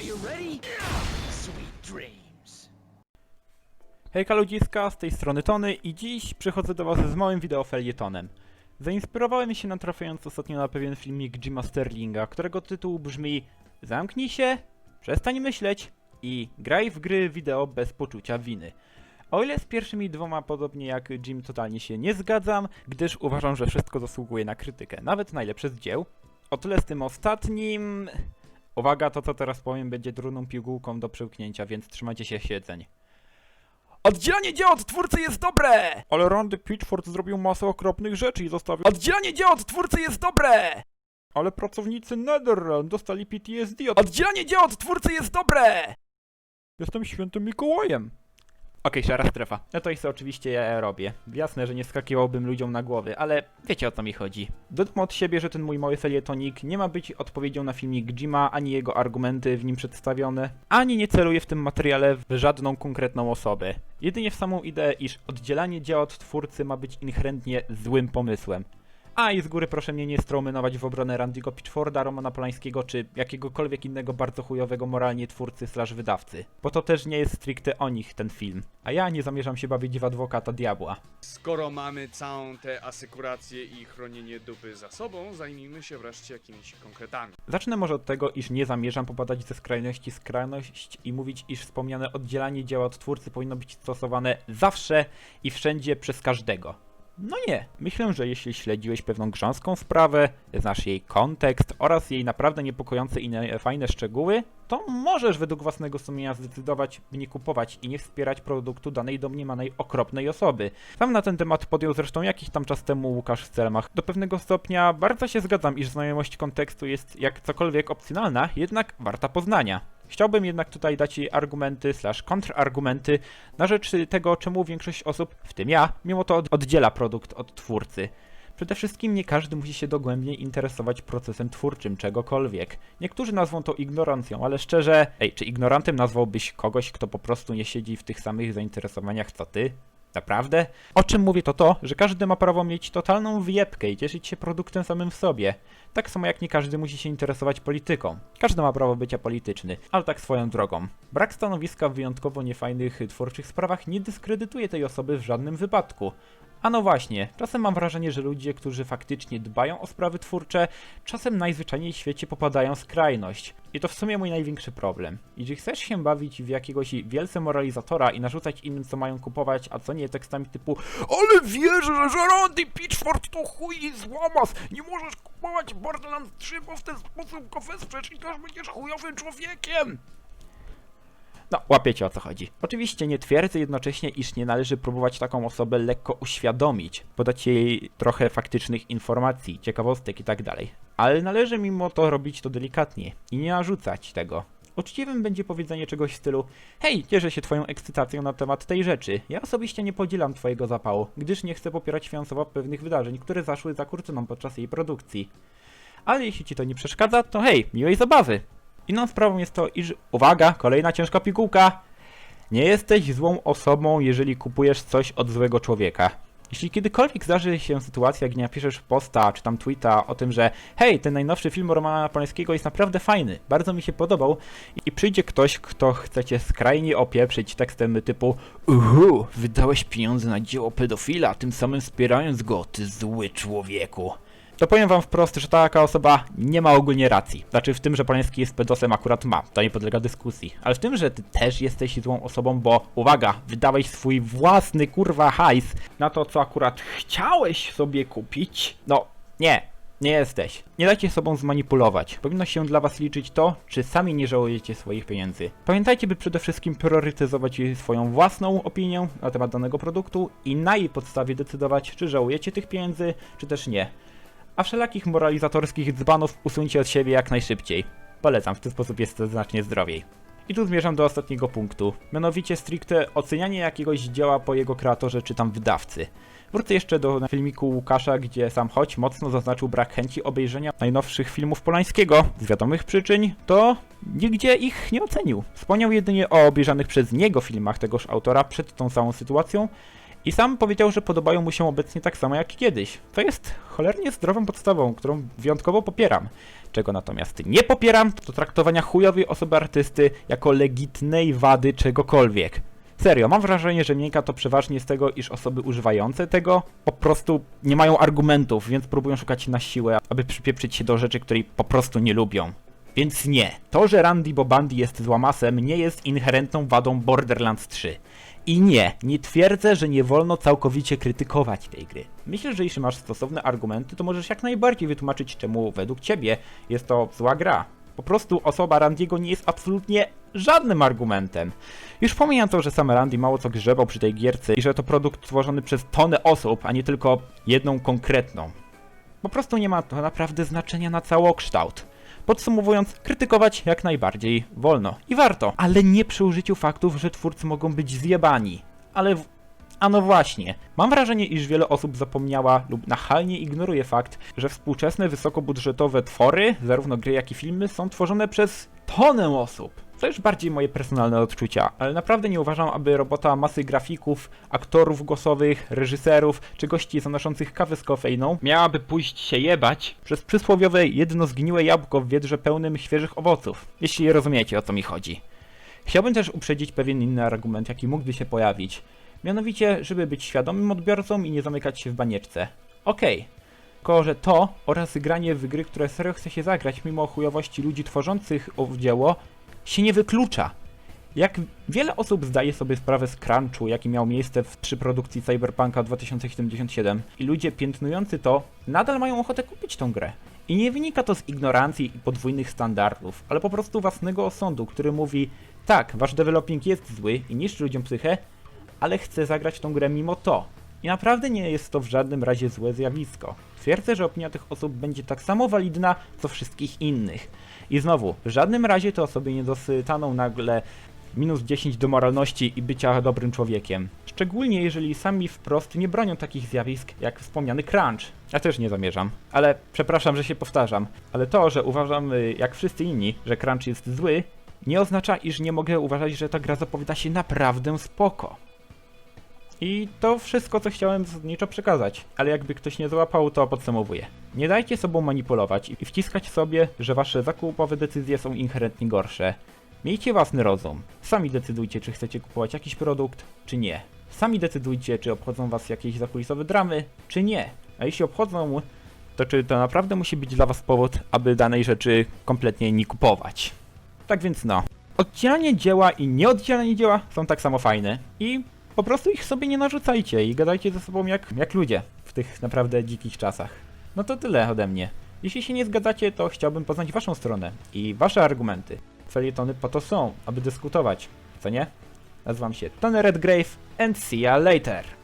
Are you ready? Sweet dreams. Hejka ludziska, z tej strony Tony i dziś przychodzę do was z małym wideofelietonem. Zainspirowałem się natrafiając ostatnio na pewien filmik Jima Sterlinga, którego tytuł brzmi Zamknij się, przestań myśleć i graj w gry wideo bez poczucia winy. O ile z pierwszymi dwoma, podobnie jak Jim, totalnie się nie zgadzam, gdyż uważam, że wszystko zasługuje na krytykę, nawet najlepsze z dzieł, o tyle z tym ostatnim... Uwaga, to co teraz powiem będzie trudną pigułką do przełknięcia, więc trzymajcie się siedzeń. Oddzielanie dzieł od twórcy jest dobre! Ale Randy Pitchford zrobił masę okropnych rzeczy i zostawił... Oddzielanie dzieł od twórcy jest dobre! Ale pracownicy NetherRealm dostali PTSD od... Oddzielanie dzieł od twórcy jest dobre! Jestem świętym Mikołajem. Okej, szara strefa. No to jest oczywiście ja robię. Jasne, że nie skakiwałbym ludziom na głowy, ale wiecie o co mi chodzi. Dodam od siebie, że ten mój mały felietonik nie ma być odpowiedzią na filmik Jima, ani jego argumenty w nim przedstawione, ani nie celuje w tym materiale w żadną konkretną osobę. Jedynie w samą ideę, iż oddzielanie dzieła od twórcy ma być inherentnie złym pomysłem. A i z góry proszę mnie nie stromynować w obronę Randiego Pitchforda, Romana Polańskiego czy jakiegokolwiek innego bardzo chujowego moralnie twórcy slash wydawcy. Bo to też nie jest stricte o nich ten film. A ja nie zamierzam się bawić w adwokata diabła. Skoro mamy całą tę asekurację i chronienie dupy za sobą, zajmijmy się wreszcie jakimiś konkretami. Zacznę może od tego, iż nie zamierzam popadać ze skrajności w skrajność i mówić, iż wspomniane oddzielanie dzieła od twórcy powinno być stosowane zawsze i wszędzie przez każdego. No nie. Myślę, że jeśli śledziłeś pewną grząską sprawę, znasz jej kontekst oraz jej naprawdę niepokojące i fajne szczegóły, to możesz według własnego sumienia zdecydować, by nie kupować i nie wspierać produktu danej domniemanej okropnej osoby. Sam na ten temat podjął zresztą jakiś tam czas temu Łukasz w Celmach. Do pewnego stopnia bardzo się zgadzam, iż znajomość kontekstu jest jak cokolwiek opcjonalna, jednak warta poznania. Chciałbym jednak tutaj dać jej argumenty slash kontrargumenty na rzecz tego, czemu większość osób, w tym ja, mimo to od- oddziela produkt od twórcy. Przede wszystkim nie każdy musi się dogłębnie interesować procesem twórczym czegokolwiek. Niektórzy nazwą to ignorancją, ale szczerze, ej, czy ignorantem nazwałbyś kogoś, kto po prostu nie siedzi w tych samych zainteresowaniach co ty? Naprawdę? O czym mówię to to, że każdy ma prawo mieć totalną wyjebkę i cieszyć się produktem samym w sobie. Tak samo jak nie każdy musi się interesować polityką. Każdy ma prawo bycia polityczny, ale tak swoją drogą. Brak stanowiska w wyjątkowo niefajnych, twórczych sprawach nie dyskredytuje tej osoby w żadnym wypadku. A no właśnie, czasem mam wrażenie, że ludzie, którzy faktycznie dbają o sprawy twórcze, czasem najzwyczajniej w świecie popadają w skrajność. I to w sumie mój największy problem. Jeżeli chcesz się bawić w jakiegoś wielce moralizatora i narzucać innym, co mają kupować, a co nie tekstami typu Ale wierzę, że Randy Pitchford to chuj i złamas! Nie możesz kupować Borderlands 3, bo w ten sposób go wesprzesz i też będziesz chujowym człowiekiem! No, łapiecie o co chodzi. Oczywiście nie twierdzę jednocześnie, iż nie należy próbować taką osobę lekko uświadomić, podać jej trochę faktycznych informacji, ciekawostek itd. Ale należy mimo to robić to delikatnie i nie narzucać tego. Uczciwym będzie powiedzenie czegoś w stylu Hej, cieszę się twoją ekscytacją na temat tej rzeczy. Ja osobiście nie podzielam twojego zapału, gdyż nie chcę popierać finansowo pewnych wydarzeń, które zaszły za kurtyną podczas jej produkcji. Ale jeśli ci to nie przeszkadza, to hej, miłej zabawy! Inną sprawą jest to, iż uwaga, kolejna ciężka pigułka. Nie jesteś złą osobą, jeżeli kupujesz coś od złego człowieka. Jeśli kiedykolwiek zdarzy się sytuacja, gdzie napiszesz posta czy tam tweeta o tym, że hej, ten najnowszy film Romana Polańskiego jest naprawdę fajny, bardzo mi się podobał i przyjdzie ktoś, kto chce cię skrajnie opieprzyć tekstem typu Uhu, wydałeś pieniądze na dzieło pedofila, tym samym wspierając go, ty zły człowieku to powiem wam wprost, że taka osoba nie ma ogólnie racji. Znaczy w tym, że Polański jest pedosem akurat ma, to nie podlega dyskusji. Ale w tym, że ty też jesteś złą osobą, bo uwaga, wydałeś swój własny kurwa hajs na to, co akurat chciałeś sobie kupić, no nie, nie jesteś. Nie dajcie sobą zmanipulować. Powinno się dla was liczyć to, czy sami nie żałujecie swoich pieniędzy. Pamiętajcie, by przede wszystkim priorytetyzować swoją własną opinię na temat danego produktu i na jej podstawie decydować, czy żałujecie tych pieniędzy, czy też nie a wszelakich moralizatorskich dzbanów usuńcie od siebie jak najszybciej. Polecam, w ten sposób jest to znacznie zdrowiej. I tu zmierzam do ostatniego punktu, mianowicie stricte ocenianie jakiegoś dzieła po jego kreatorze czy tam wydawcy. Wrócę jeszcze do filmiku Łukasza, gdzie sam choć mocno zaznaczył brak chęci obejrzenia najnowszych filmów Polańskiego z wiadomych przyczyn, to nigdzie ich nie ocenił. Wspomniał jedynie o obejrzanych przez niego filmach tegoż autora przed tą całą sytuacją I sam powiedział, że podobają mu się obecnie tak samo jak kiedyś. To jest cholernie zdrową podstawą, którą wyjątkowo popieram. Czego natomiast nie popieram, to traktowania chujowej osoby artysty jako legitnej wady czegokolwiek. Serio, mam wrażenie, że wynika to przeważnie z tego, iż osoby używające tego po prostu nie mają argumentów, więc próbują szukać na siłę, aby przypieprzyć się do rzeczy, której po prostu nie lubią. Więc nie, to, że Randy Bobandy jest złamasem, nie jest inherentną wadą Borderlands 3. I nie, nie twierdzę, że nie wolno całkowicie krytykować tej gry. Myślę, że jeśli masz stosowne argumenty, to możesz jak najbardziej wytłumaczyć, czemu według ciebie jest to zła gra. Po prostu osoba Randiego nie jest absolutnie żadnym argumentem. Już pomijam to, że sam Randy mało co grzebał przy tej gierce i że to produkt tworzony przez tonę osób, a nie tylko jedną konkretną. Po prostu nie ma to naprawdę znaczenia na całokształt. Podsumowując, krytykować jak najbardziej wolno i warto, ale nie przy użyciu faktów, że twórcy mogą być zjebani. Ale w... A no właśnie, mam wrażenie, iż wiele osób zapomniała lub nachalnie ignoruje fakt, że współczesne wysokobudżetowe twory, zarówno gry jak i filmy, są tworzone przez tonę osób. To już bardziej moje personalne odczucia, ale naprawdę nie uważam, aby robota masy grafików, aktorów głosowych, reżyserów czy gości zanoszących kawę z kofeiną miałaby pójść się jebać przez przysłowiowe jedno zgniłe jabłko w wiedrze pełnym świeżych owoców, jeśli rozumiecie o co mi chodzi. Chciałbym też uprzedzić pewien inny argument, jaki mógłby się pojawić. Mianowicie, żeby być świadomym odbiorcą i nie zamykać się w banieczce. Okej. Tylko, że to oraz granie w gry, które serio chce się zagrać mimo chujowości ludzi tworzących owo dzieło, się nie wyklucza. Jak wiele osób zdaje sobie sprawę z crunchu, jaki miał miejsce w, przy produkcji Cyberpunka 2077 i ludzie piętnujący to nadal mają ochotę kupić tą grę. I nie wynika to z ignorancji i podwójnych standardów, ale po prostu własnego osądu, który mówi tak, wasz developing jest zły i niszczy ludziom psychę, ale chcę zagrać tą grę mimo to. I naprawdę nie jest to w żadnym razie złe zjawisko. Twierdzę, że opinia tych osób będzie tak samo walidna co wszystkich innych. I znowu, w żadnym razie to osoby nie dostaną nagle minus 10 do moralności i bycia dobrym człowiekiem. Szczególnie jeżeli sami wprost nie bronią takich zjawisk jak wspomniany crunch. Ja też nie zamierzam. Ale przepraszam, że się powtarzam. Ale to, że uważam y, jak wszyscy inni, że crunch jest zły, nie oznacza, iż nie mogę uważać, że ta gra zapowiada się naprawdę spoko. I to wszystko, co chciałem zasadniczo przekazać, ale jakby ktoś nie załapał, to podsumowuję. Nie dajcie sobą manipulować i wciskać sobie, że wasze zakupowe decyzje są inherentnie gorsze. Miejcie własny rozum. Sami decydujcie, czy chcecie kupować jakiś produkt, czy nie. Sami decydujcie, czy obchodzą was jakieś zakulisowe dramy, czy nie. A jeśli obchodzą, to czy to naprawdę musi być dla was powód, aby danej rzeczy kompletnie nie kupować. Tak więc no. Oddzielanie dzieła i nieoddzielanie dzieła są tak samo fajne i po prostu ich sobie nie narzucajcie i gadajcie ze sobą jak, jak ludzie w tych naprawdę dzikich czasach. No to tyle ode mnie. Jeśli się nie zgadzacie, to chciałbym poznać waszą stronę i wasze argumenty. Felietony po to są, aby dyskutować, co nie? Nazywam się Tony Redgrave and see ya later!